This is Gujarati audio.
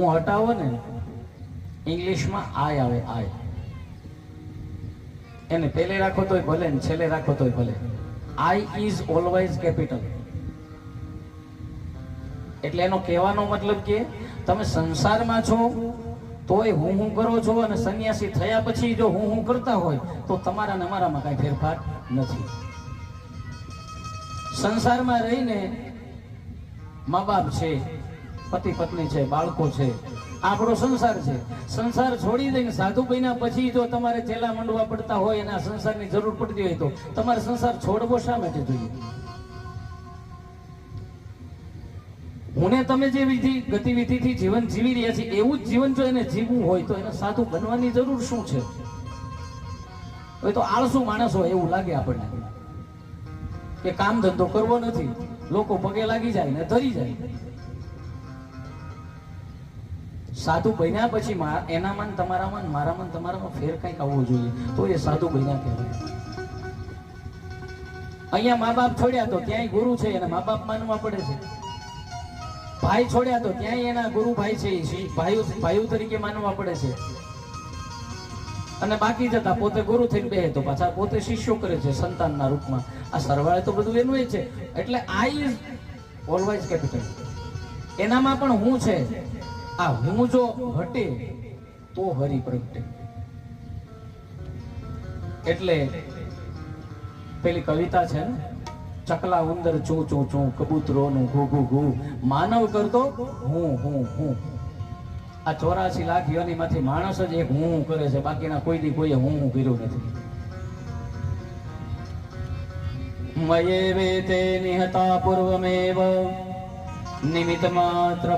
હું હટાવો ને, ઇંગ્લિશમાં આય આવે, આય. એને પહેલે રાખો તોય ભલે ને છેલ્લે રાખો તોય ભલે. I is always capital. એટલે એનો કહેવાનો મતલબ કે તમે સંસારમાં છો, તોય હું હું કરો છો અને સંન્યાસી થયા પછી જો હું હું કરતા હોય, તો તમારા ને અમારામાં કાંઈ ફેરફાર નથી. સંસારમાં રહીને મા બાપ છે પતિ પત્ની છે, બાળકો છે, આપણો સંસાર છે. સંસાર છોડી દઈને સાધુ બન્યા પછી જો તમારે ચેલા મંડવા પડતા હોય અને આ સંસારની જરૂર પડતી હોય તો તમારે સંસાર છોડવો શા માટે જોઈએ? હુંને તમે જે વિધિ, ગતિવિધિથી જીવન જીવી રહ્યા છીએ, એવું જ જીવન જો એને જીવવું હોય તો એને સાધુ બનવાની જરૂર શું છે? હવે તો આળસુ માણસ હોય એવું લાગે આપણને. કે કામ ધંધો કરવો નથી. લોકો પગે લાગી જાય ને ધરી જાય. સાધુ બન્યા પછી એના એનામાં ને તમારામાં મારા મન, તમારામાં ફેર કંઈક આવવો જોઈએ. તો એ સાધુ બન્યા કહેવાય. અહીંયા મા બાપ છોડ્યા તો ત્યાંય ગુરુ છે એને મા બાપ માનવા પડે છે. ભાઈ છોડ્યા તો ત્યાંય એના ગુરુ ભાઈ છે ભાઈઓ ભાઈઓ તરીકે માનવા પડે છે. અને બાકી જતા પોતે ગુરુ થઈને બે તો પાછા પોતે શિષ્યો કરે છે સંતાનના રૂપમાં. આ સરવાળે તો બધું એનું છે. એટલે આઈ ઇઝ ઓલવાઇઝ કેપિટલ એનામાં પણ હું છે. આ હું જો હટે તો હરિ પ્રગટે એટલે પેલી કવિતા છે ને, ચકલા ઉંદર ચૂ ચૂ ચૂ, કબૂતરોનું ઘુ ઘુ ઘુ, માનવ કરતો હું હું હું. આ ચોરાસી લાખ યોનીમાંથી માણસ જ એક હું હું કરે છે, બાકીના કોઈ દી કોઈએ હું હું કર્યું નથી. મયે વેતે નિહતા પૂર્વમેવ निमितमात्र